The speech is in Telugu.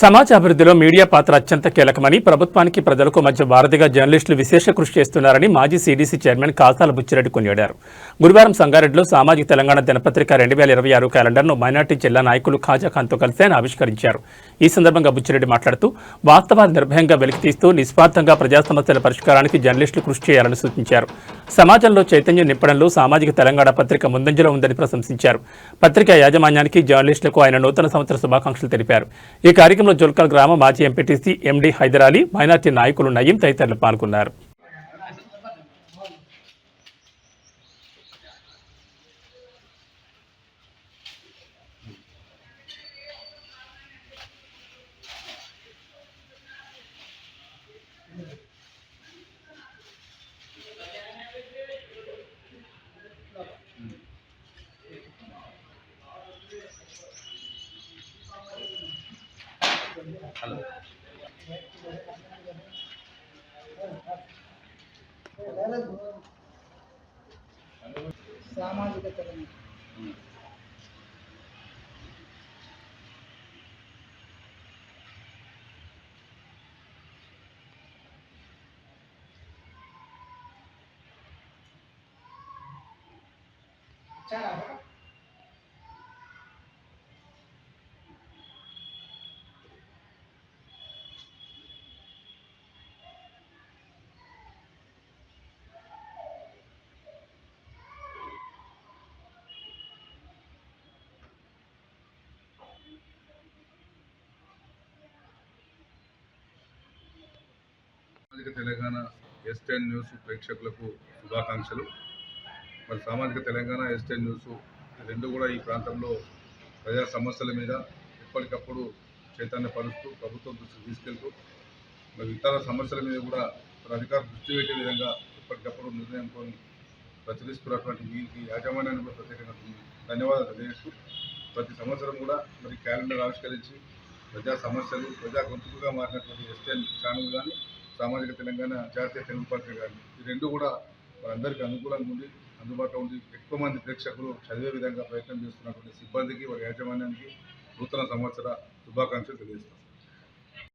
సమాజ అభివృద్ధిలో మీడియా పాత్ర అత్యంత కీలకమని ప్రభుత్వానికి ప్రజలకు మధ్య వారధిగా జర్నలిస్టులు విశేష కృషి చేస్తున్నారని మాజీ సీడీసీ చైర్మన్ కాసాల బుచ్చిరెడ్డి కొనియాడారు. గురువారం సంగారెడ్డిలో సామాజిక తెలంగాణ దినపత్రిక రెండు వేల ఇరవై ఆరు క్యాలెండర్ను మైనార్టీ జిల్లా నాయకులు ఖాజాఖాన్తో కలిసి ఆయన ఆవిష్కరించారు. ఈ సందర్భంగా బుచ్చిరెడ్డి మాట్లాడుతూ వాస్తవాలు నిర్భయంగా వెలికితీస్తూ నిస్వార్థంగా ప్రజా సమస్యల పరిష్కారానికి జర్నలిస్టులు కృషి చేయాలని సూచించారు. సమాజంలో చైతన్యం నింపడంలో సామాజిక తెలంగాణ పత్రిక ముందంజలో ఉందని ప్రశంసించారు. పత్రిక యాజమాన్యానికి జర్నలిస్టులకు ఆయన నూతన సంవత్సర శుభాకాంక్షలు తెలిపారు. ఈ కార్యక్రమం జుల్కల్ గ్రామ మాజీ ఎంపీటీసీ ఎండీ హైదరాలీ మైనార్టీ నాయకులు నయీం తదితరులు పాల్గొన్నారు. సామాజిక తెలంగాణ సామాజిక తెలంగాణ ఎస్టెన్ న్యూస్ ప్రేక్షకులకు శుభాకాంక్షలు. మరి సామాజిక తెలంగాణ ఎస్టెన్ న్యూస్ రెండు కూడా ఈ ప్రాంతంలో ప్రజా సమస్యల మీద ఎప్పటికప్పుడు చైతన్య పరుస్తూ ప్రభుత్వం దృష్టికి తీసుకెళ్తూ మరి ఇతర సమస్యల మీద కూడా అధికారులు దృష్టి పెట్టే విధంగా ఎప్పటికప్పుడు నిర్ణయంతో ప్రచురిస్తున్నటువంటి వీరికి యాజమాన్యాన్ని కూడా ప్రత్యేకంగా ధన్యవాదాలు తెలియజేస్తూ ప్రతి సంవత్సరం కూడా మరి క్యాలెండర్ ఆవిష్కరించి ప్రజా సమస్యలు ప్రజా గొంతుకుగా మారినటువంటి ఎస్టెన్ ఛానల్ కానీ సామాజిక తెలంగాణ జాతీయ తెలుగు పత్రిక కానీ ఈ రెండు కూడా వారందరికీ అనుకూలంగా ఉండి అందుబాటులో ఉంది ఎక్కువ మంది ప్రేక్షకులు చదివే విధంగా ప్రయత్నం చేస్తున్నటువంటి సిబ్బందికి వారి యాజమాన్యానికి నూతన సంవత్సర శుభాకాంక్షలు తెలియజేస్తాం